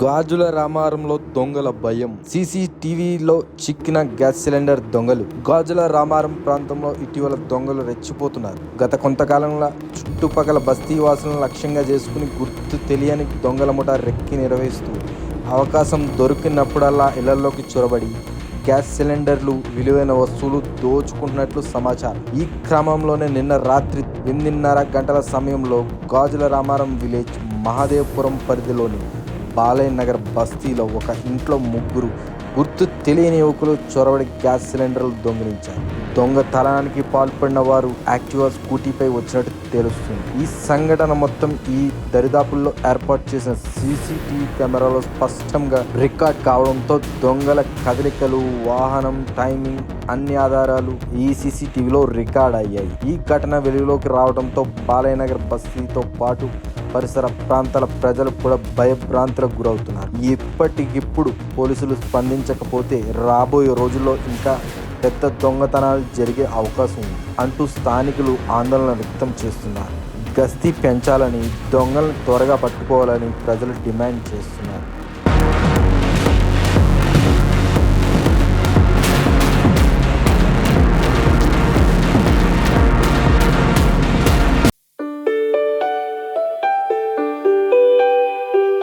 గాజుల రామారంలో దొంగల భయం. సీసీటీవీలో చిక్కిన గ్యాస్ సిలిండర్ దొంగలు. గాజుల రామారం ప్రాంతంలో ఇటీవల దొంగలు రెచ్చిపోతున్నారు. గత కొంతకాలంలో చుట్టుపక్కల బస్తీ వాసులను లక్ష్యంగా చేసుకుని గుర్తు తెలియని దొంగల ముఠ రెక్కి నిర్వహిస్తూ అవకాశం దొరికినప్పుడల్లా ఇళ్ళలోకి చొరబడి గ్యాస్ సిలిండర్లు విలువైన వస్తువులు దోచుకుంటున్నట్లు సమాచారం. ఈ క్రమంలోనే నిన్న రాత్రి ఎనిమిదిన్నర గంటల సమయంలో గాజుల రామారం విలేజ్ మహాదేవపురం పరిధిలోని బాలయ్య నగర్ బస్తీలో ఒక ఇంట్లో ముగ్గురు గుర్తు తెలియని యువకులు చొరబడి గ్యాస్ సిలిండర్లు దొంగిలించారు. దొంగతనానికి పాల్పడిన వారు యాక్టివా స్కూటీపై వచ్చినట్టు తెలుస్తుంది. ఈ సంఘటన మొత్తం ఈ దరిదాపుల్లో ఏర్పాటు చేసిన సీసీటీవీ కెమెరాలో స్పష్టంగా రికార్డ్ కావడంతో దొంగల కదలికలు వాహనం టైమింగ్ అన్ని ఆధారాలు ఈ సీసీటీవీలో రికార్డ్ అయ్యాయి. ఈ ఘటన వెలుగులోకి రావడంతో బాలయ్యనగర్ బస్తీతో పాటు పరిసర ప్రాంతాల ప్రజలు కూడా భయభ్రాంతులకు గురవుతున్నారు. ఇప్పటికిప్పుడు పోలీసులు స్పందించకపోతే రాబోయే రోజుల్లో ఇంకా పెద్ద దొంగతనాలు జరిగే అవకాశం ఉంది అంటూ స్థానికులు ఆందోళన వ్యక్తం చేస్తున్నారు. గస్తీ పెంచాలని దొంగలను త్వరగా పట్టుకోవాలని ప్రజలు డిమాండ్ చేస్తున్నారు.